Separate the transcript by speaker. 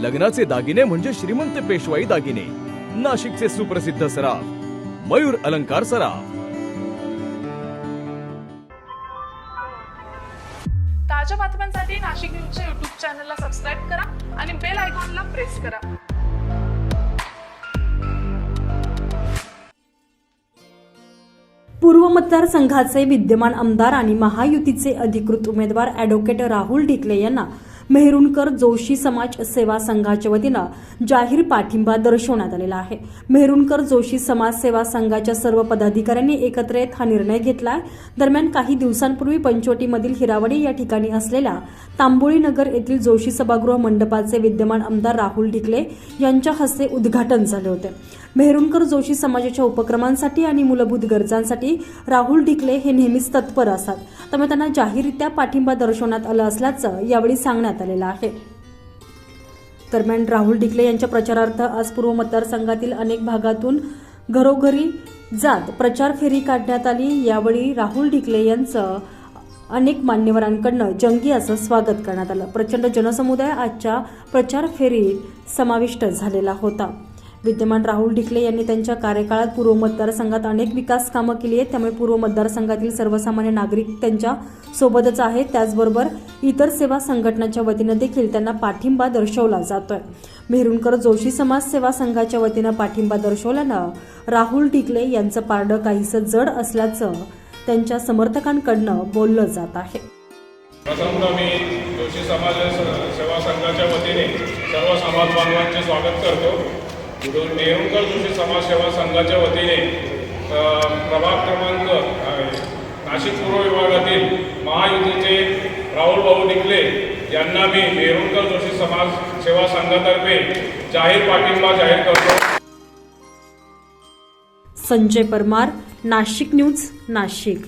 Speaker 1: लग्नाचे दागिने म्हणजे श्रीमंत पेशवाई दागिने. नाशिकचे सुप्रसिद्ध सराफ मयूर अलंकार सराफ.
Speaker 2: ताज्या बातम्यांसाठी नाशिक न्यूजच्या युट्यूब चॅनलला सबस्क्राईब करा आणि बेल आयकॉनला प्रेस करा.
Speaker 3: पूर्व मतदारसंघाचे विद्यमान आमदार आणि महायुतीचे अधिकृत उमेदवार अॅडव्होकेट राहुल ढिकले यांना मेहरुणकर जोशी समाज सेवा संघाच्या वतीनं जाहीर पाठिंबा दर्शवण्यात आलेला आहे. मेहरुणकर जोशी समाज सेवा संघाच्या सर्व पदाधिकाऱ्यांनी एकत्र येत हा निर्णय घेतला दरम्यान काही दिवसांपूर्वी पंचवटीमधील हिरावडी या ठिकाणी असलेल्या तांबोळी नगर येथील जोशी सभागृह मंडपाचे विद्यमान आमदार राहुल ढिकले यांच्या हस्ते उद्घाटन झाले होते. मेहरुणकर जोशी समाजाच्या उपक्रमांसाठी आणि मूलभूत गरजांसाठी राहुल ढिकले हे नेहमीच तत्पर असतात. त्यामुळे त्यांना जाहीररित्या पाठिंबा दर्शवण्यात आलं असल्याचं यावेळी सांगण्यात आलेला आहे. दरम्यान राहुल ढिकले यांच्या प्रचारार्थ आज पूर्व मतदारसंघातील अनेक भागातून घरोघरी जात प्रचार फेरी काढण्यात आली. यावेळी राहुल ढिकले यांचं अनेक मान्यवरांकडनं जंगी असं स्वागत करण्यात आलं. प्रचंड जनसमुदाय आजच्या प्रचार फेरीत समाविष्ट झालेला होता. विद्यमान राहुल ढिकले यांनी त्यांच्या कार्यकाळात पूर्व मतदारसंघात अनेक विकास कामं केली आहेत. त्यामुळे पूर्व मतदारसंघातील सर्वसामान्य नागरिक त्यांच्या सोबतच आहेत. त्याचबरोबर इतर सेवा संघटनांच्या वतीनं देखील त्यांना पाठिंबा दर्शवला जातोय. मेहरुणकर जोशी समाज सेवा संघाच्या वतीनं पाठिंबा दर्शवल्यानं राहुल ढिकले यांचं पारडं काहीसं जड असल्याचं त्यांच्या समर्थकांकडनं बोललं जात आहे.
Speaker 4: जोशी समाज सेवा संघाच्या वतीने सर्व समाज बांधवांचे स्वागत करतो. दो- नेहरूणकर जोशी समाज सेवा संघाच्या वतीने प्रभाग क्रमांक नाशिक पूर्व विभागातील महायुतीचे राहुल भाऊ निकले यांना मी नेहरूणकर जोशी समाज सेवा संघातर्फे जाहीर पाठिंबा जाहीर करतो.
Speaker 3: संजय परमार नाशिक न्यूज नाशिक.